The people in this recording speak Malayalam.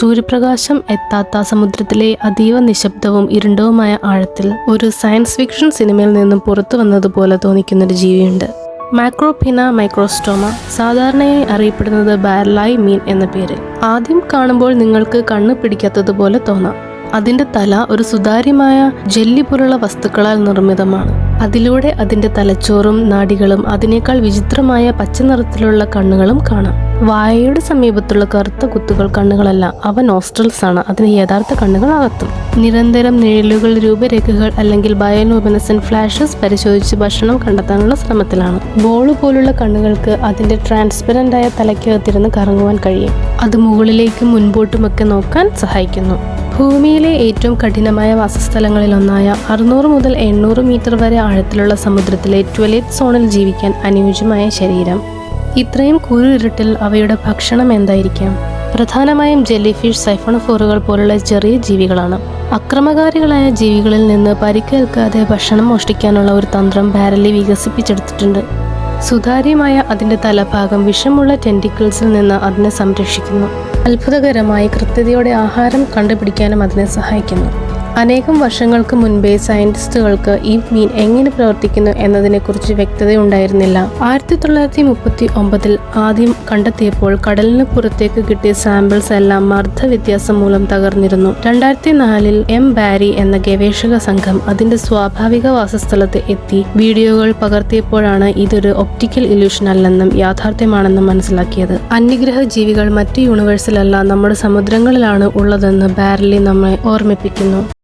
സൂര്യപ്രകാശം എത്താത്ത സമുദ്രത്തിലെ അതീവ നിശബ്ദവും ഇരുണ്ടവുമായ ആഴത്തിൽ ഒരു സയൻസ് ഫിക്ഷൻ സിനിമയിൽ നിന്നും പുറത്തു വന്നതുപോലെ തോന്നിക്കുന്നൊരു ജീവിയുണ്ട്. മാക്രോപിന മൈക്രോസ്റ്റോമ സാധാരണയായി അറിയപ്പെടുന്നത് ബാരലായി മീൻ എന്ന പേരിൽ. ആദ്യം കാണുമ്പോൾ നിങ്ങൾക്ക് കണ്ണു പിടിക്കാത്തതുപോലെ തോന്നാം. അതിന്റെ തല ഒരു സുതാര്യമായ ജെല്ലി പോലുള്ള വസ്തുക്കളാൽ നിർമ്മിതമാണ്. അതിലൂടെ അതിന്റെ തലച്ചോറും നാടികളും അതിനേക്കാൾ വിചിത്രമായ പച്ച നിറത്തിലുള്ള കണ്ണുകളും കാണാം. വായയുടെ സമീപത്തുള്ള കറുത്ത കുത്തുകൾ കണ്ണുകളല്ല അവ നോസ്ട്രൽസ് ആണ്. അതിന് യഥാർത്ഥ കണ്ണുകൾ അകത്തും. നിരന്തരം നിഴലുകൾ രൂപരേഖകൾ അല്ലെങ്കിൽ ബയോലൂമിനസൻ ഫ്ലാഷസ് പരിശോധിച്ച് ഭക്ഷണം കണ്ടെത്താനുള്ള ശ്രമത്തിലാണ്. ബോൾ പോലുള്ള കണ്ണുകൾക്ക് അതിന്റെ ട്രാൻസ്പെറന്റ് ആയ തലയ്ക്കകത്തിരുന്ന് കറങ്ങുവാൻ കഴിയും. അത് മുകളിലേക്കും മുൻപോട്ടുമൊക്കെ നോക്കാൻ സഹായിക്കുന്നു. ഭൂമിയിലെ ഏറ്റവും കഠിനമായ വാസസ്ഥലങ്ങളിലൊന്നായ അറുന്നൂറ് മുതൽ എണ്ണൂറ് മീറ്റർ വരെ ആഴത്തിലുള്ള സമുദ്രത്തിലെ ട്വലറ്റ് സോണിൽ ജീവിക്കാൻ അനുയോജ്യമായ ശരീരം. ഇത്രയും കുരുരുട്ടിൽ അവയുടെ ഭക്ഷണം എന്തായിരിക്കാം? പ്രധാനമായും ജെല്ലി ഫിഷ് സൈഫോണഫോറുകൾ പോലുള്ള ചെറിയ ജീവികളാണ്. അക്രമകാരികളായ ജീവികളിൽ നിന്ന് പരിക്കേൽക്കാതെ ഭക്ഷണം മോഷ്ടിക്കാനുള്ള ഒരു തന്ത്രം ബാരലി വികസിപ്പിച്ചെടുത്തിട്ടുണ്ട്. സുതാര്യമായ അതിന്റെ തലഭാഗം വിഷമുള്ള ടെന്റിക്കിൾസിൽ നിന്ന് അതിനെ സംരക്ഷിക്കുന്നു. അത്ഭുതകരമായി കൃത്യതയോടെ ആഹാരം കണ്ടുപിടിക്കാനും അതിനെ സഹായിക്കുന്നു. അനേകം വർഷങ്ങൾക്ക് മുൻപേ സയന്റിസ്റ്റുകൾക്ക് ഈ മീൻ എങ്ങനെ പ്രവർത്തിക്കുന്നു എന്നതിനെക്കുറിച്ച് വ്യക്തതയുണ്ടായിരുന്നില്ല. ആയിരത്തി തൊള്ളായിരത്തി മുപ്പത്തി ഒമ്പതിൽ ആദ്യം കണ്ടെത്തിയപ്പോൾ കടലിന് പുറത്തേക്ക് കിട്ടിയ സാമ്പിൾസ് എല്ലാം മർദ്ദ വ്യത്യാസം മൂലം തകർന്നിരുന്നു. രണ്ടായിരത്തി നാലിൽ എം ബാരി എന്ന ഗവേഷക സംഘം അതിന്റെ സ്വാഭാവിക വാസസ്ഥലത്ത് എത്തി വീഡിയോകൾ പകർത്തിയപ്പോഴാണ് ഇതൊരു ഒപ്റ്റിക്കൽ ഇല്യൂഷൻ അല്ലെന്നും യാഥാർത്ഥ്യമാണെന്നും മനസ്സിലാക്കിയത്. അന്യഗ്രഹ ജീവികൾ മറ്റ് യൂണിവേഴ്സിലല്ല നമ്മുടെ സമുദ്രങ്ങളിലാണ് ഉള്ളതെന്ന് ബാരലി നമ്മെ ഓർമ്മിപ്പിക്കുന്നു.